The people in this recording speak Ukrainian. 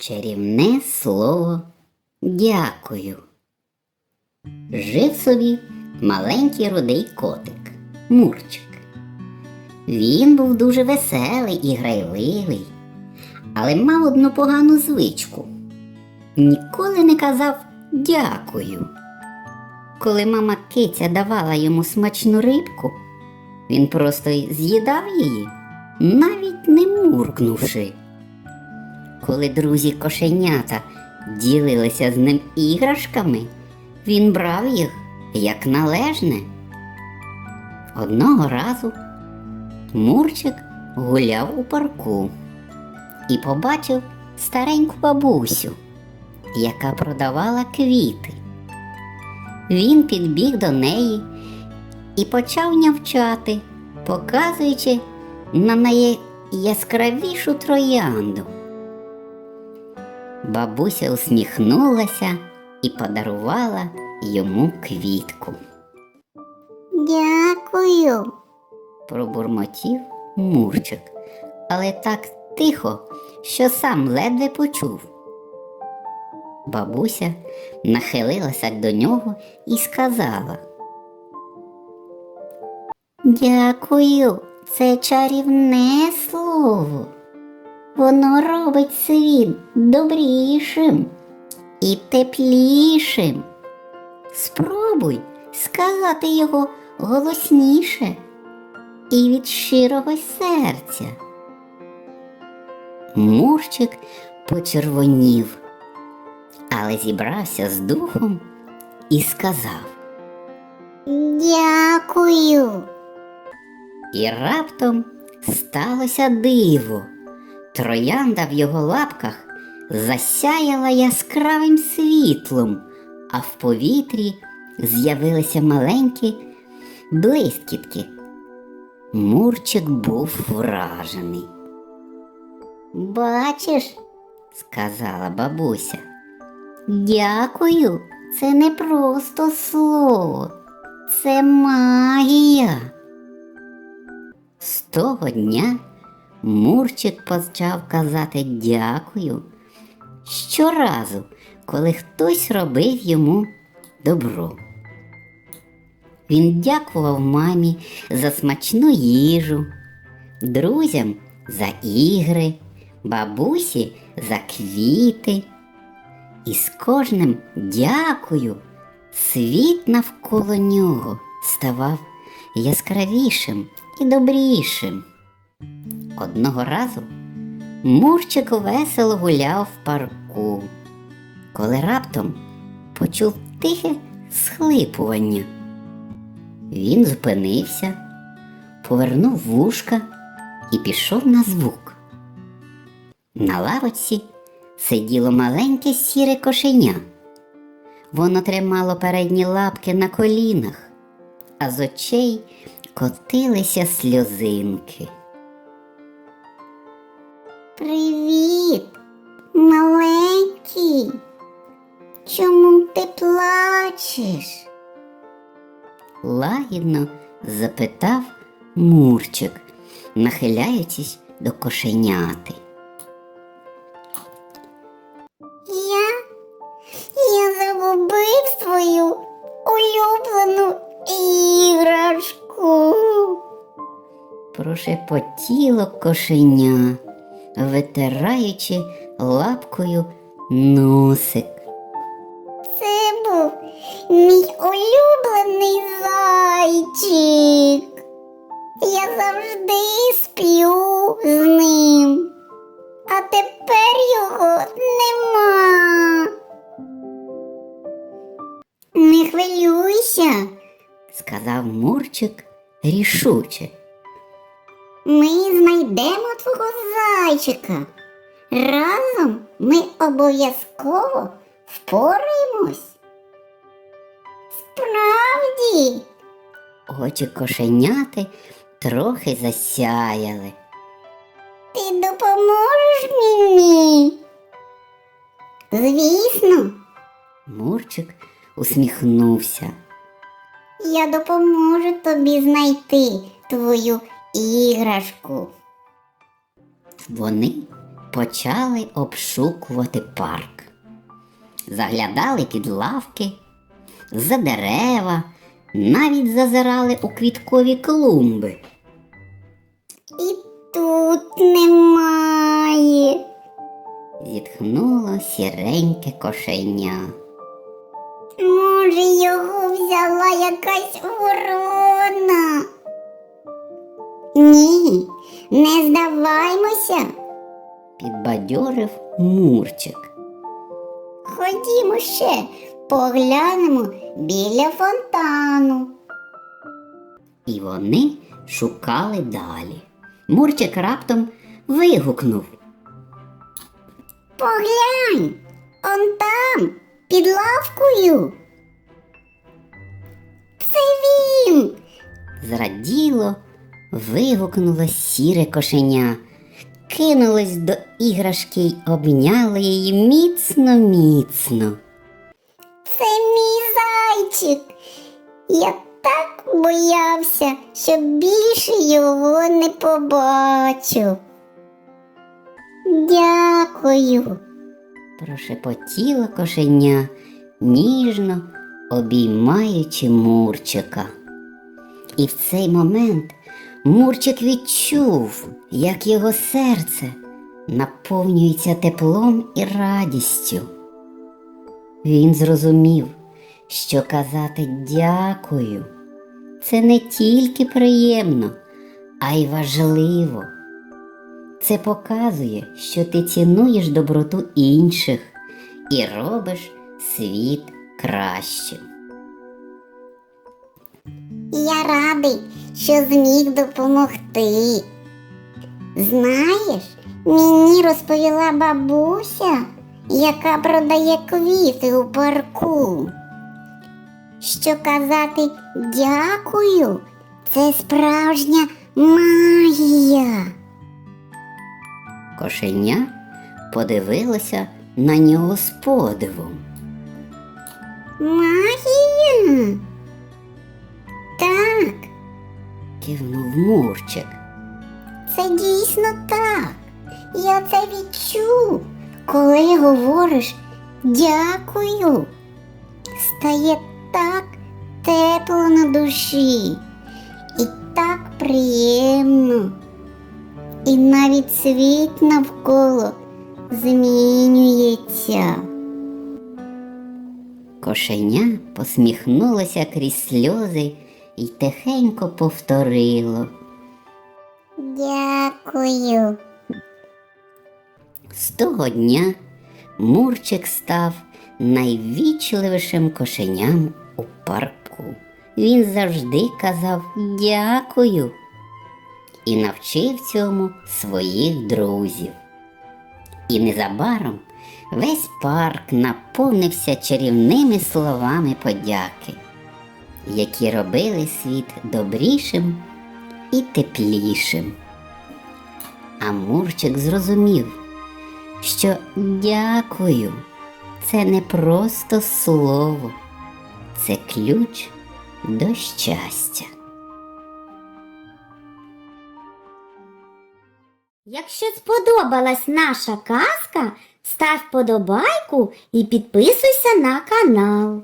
Чарівне слово дякую. Жив собі маленький рудий котик Мурчик. Він був дуже веселий і грайливий, але мав одну погану звичку. Ніколи не казав дякую. Коли мама киця давала йому смачну рибку, він просто з'їдав її, навіть не муркнувши. Коли друзі кошенята ділилися з ним іграшками, він брав їх як належне. Одного разу Мурчик гуляв у парку і побачив стареньку бабусю, яка продавала квіти. Він підбіг до неї і почав нявчати, показуючи на найяскравішу троянду. Бабуся усміхнулася і подарувала йому квітку. Дякую. Пробурмотів Мурчик, але так тихо, що сам ледве почув. Бабуся нахилилася до нього і сказала. Дякую, це чарівне слово. Воно робить світ добрішим і теплішим. Спробуй сказати його голосніше і від щирого серця. Мурчик почервонів, але зібрався з духом і сказав. Дякую. І раптом сталося диво. Троянда в його лапках засяяла яскравим світлом, а в повітрі з'явилися маленькі блискітки. Мурчик був вражений. Бачиш, сказала бабуся. Дякую, це не просто слово, це магія. З того дня Мурчик почав казати дякую щоразу, коли хтось робив йому добро. Він дякував мамі за смачну їжу, друзям за ігри, бабусі за квіти. І з кожним дякую світ навколо нього ставав яскравішим і добрішим. Одного разу Мурчик весело гуляв в парку, коли раптом почув тихе схлипування. Він зупинився, повернув вушка і пішов на звук. На лавочці сиділо маленьке сіре кошеня. Воно тримало передні лапки на колінах, а з очей котилися сльозинки. Привіт, маленький. Чому ти плачеш? лагідно запитав Мурчик, нахиляючись до кошеняти. Я. Я загубив свою улюблену іграшку. Прошепотіло кошеня, витираючи лапкою носик. Це був мій улюблений зайчик. Я завжди сплю з ним. А тепер його нема. Не хвилюйся, сказав Мурчик рішуче. Ми знайдемо твого зайчика. Разом ми обов'язково впораємось. Справді. Очі кошеняти трохи засяяли. Ти допоможеш мені? Звісно, Мурчик усміхнувся. я допоможу тобі знайти твою іграшку. Вони почали обшукувати парк. Заглядали під лавки, за дерева, навіть зазирали у квіткові клумби. І тут немає. Зітхнуло сіреньке кошеня. Може, його взяла якась ворона? Ні, не здаваймося. Підбадьорив Мурчик. Ходімо ще, поглянемо біля фонтану. І вони шукали далі. Мурчик раптом вигукнув. Поглянь, он там, під лавкою. Це він. Зраділо, вигукнуло сіре кошеня, кинулось до іграшки й обняло її міцно, міцно. Це мій зайчик. Я так боявся, що більше його не побачу. Дякую. Прошепотіло кошеня, ніжно обіймаючи Мурчика. І в цей момент Мурчик відчув, як його серце наповнюється теплом і радістю. Він зрозумів, що казати дякую це не тільки приємно, а й важливо. Це показує, що ти цінуєш доброту інших і робиш світ кращим. Я радий, що зміг допомогти. Знаєш, мені розповіла бабуся, яка продає квіти у парку. Що казати дякую, це справжня магія. Кошеня подивилося на нього з подивом. Магія? Кивнув Мурчик. це дійсно так. Я це відчув, коли говориш дякую. Стає так тепло на душі і так приємно. І навіть світ навколо змінюється. Кошеня посміхнулося крізь сльози і тихенько повторило. Дякую. З того дня Мурчик став найвічливішим кошеням у парку. Він завжди казав дякую і навчив цьому своїх друзів. І незабаром весь парк наповнився чарівними словами подяки, які робили світ добрішим і теплішим. А Мурчик зрозумів, що дякую це не просто слово, це ключ до щастя. Якщо сподобалась наша казка, став подобайку і підписуйся на канал.